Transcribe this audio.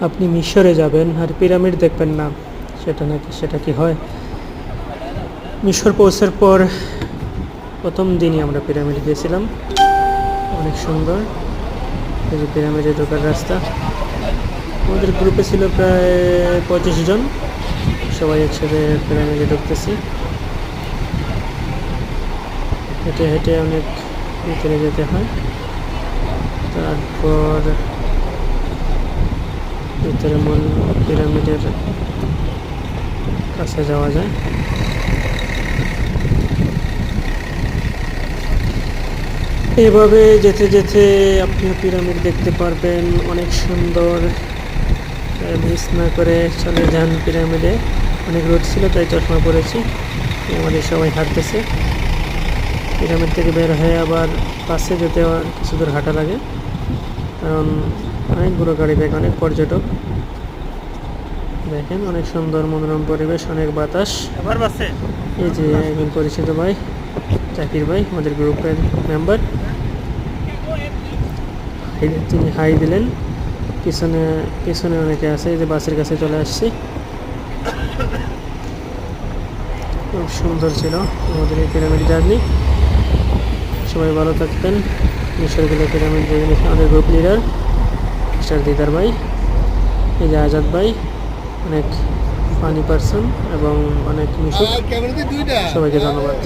আপনি মিশরে যাবেন আর পিরামিড দেখবেন না। সেটা নাকি, সেটা কি হয়? মিশর পৌঁছার পর প্রথম দিনই আমরা পিরামিড গিয়েছিলাম। অনেক সুন্দর। এই যে পিরামিডে ঢোকার রাস্তা। আমাদের গ্রুপে ছিল প্রায় পঁচিশ জন। সবাই একসাথে পিরামিডে ঢুকতেছি। হেঁটে হেঁটে অনেক ভিতরে যেতে হয়। তারপর ভিতরে মূল পিরামিডের কাছে যাওয়া যায়। এভাবে যেতে যেতে আপনি পিরামিড দেখতে পারবেন। অনেক সুন্দর মিস না করে চলে যান পিরামিডে। অনেক রোদ ছিল, তাই চশমা পরেছি। আমাদের সবাই হাঁটতেছে। পিরামিড থেকে বের হয়ে আবার পাশে যেতে কিছু দূর হাঁটা লাগে। কারণ অনেকগুলো গাড়ি দেখে অনেক পর্যটক। দেখেন অনেক সুন্দর মনোরম পরিবেশ অনেক বাতাস। এই যে একজন পরিচিত ভাই চাকির ভাই আমাদের গ্রুপের মেম্বার। তিনি হাই দিলেন। পিছনে পিছনে অনেকে আছে এই যে বাসের কাছে চলে আসছি। খুব সুন্দর ছিল আমাদের এই পিরামিড জার্নি। সবাই ভালো থাকবেন। মিশরগুলো পিরামিড জার্নি আমাদের গ্রুপ লিডার মিস্টার দিদার ভাই এই যে আজাদ ভাই অনেক ফানি পার্সন এবং অনেক মিশুক। সবাইকে ধন্যবাদ।